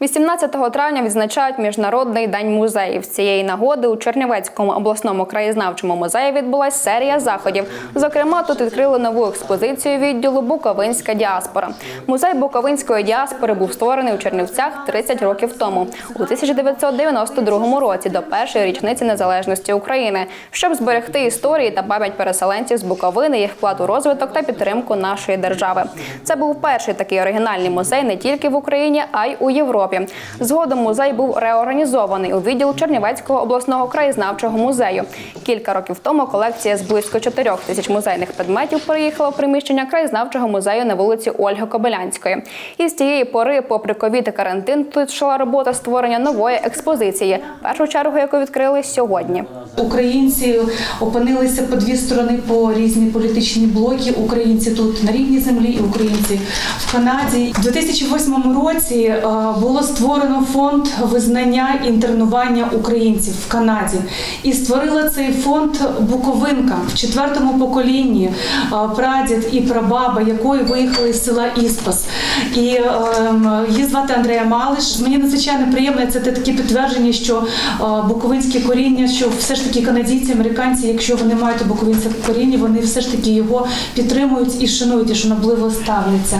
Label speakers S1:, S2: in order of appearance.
S1: 18 травня відзначають Міжнародний день музеїв. З цієї нагоди у Чернівецькому обласному краєзнавчому музеї відбулася серія заходів. Зокрема, тут відкрили нову експозицію відділу Буковинська діаспора. Музей Буковинської діаспори був створений у Чернівцях 30 років тому, у 1992 році, до першої річниці незалежності України, щоб зберегти історії та пам'ять переселенців з Буковини, їх вклад у розвиток та підтримку нашої держави. Це був перший такий оригінальний музей не тільки в Україні, а й у Європі. Згодом музей був реорганізований у відділ Чернівецького обласного краєзнавчого музею. Кілька років тому колекція з близько 4 тисяч музейних предметів переїхала в приміщення краєзнавчого музею на вулиці Ольги Кобилянської. І з тієї пори, попри ковід і карантин, тут йшла робота створення нової експозиції, першу чергу, яку відкрили сьогодні.
S2: Українці опинилися по дві сторони по різні політичні блоки. Українці тут на рідній землі, і українці в Канаді. У 2008 році е, було створено фонд визнання інтернування українців в Канаді, і створила цей фонд Буковинка в четвертому поколінні. е, Прадід і прабаба якої виїхали з села Іспас. І ем, її звати Андрея Малиш. Мені надзвичайно приємно це таке підтвердження, що е, буковинське коріння, що все ж таки канадійці, американці, якщо вони мають буковинське коріння, вони все ж таки його підтримують і шанують, і шанобливо ставляться.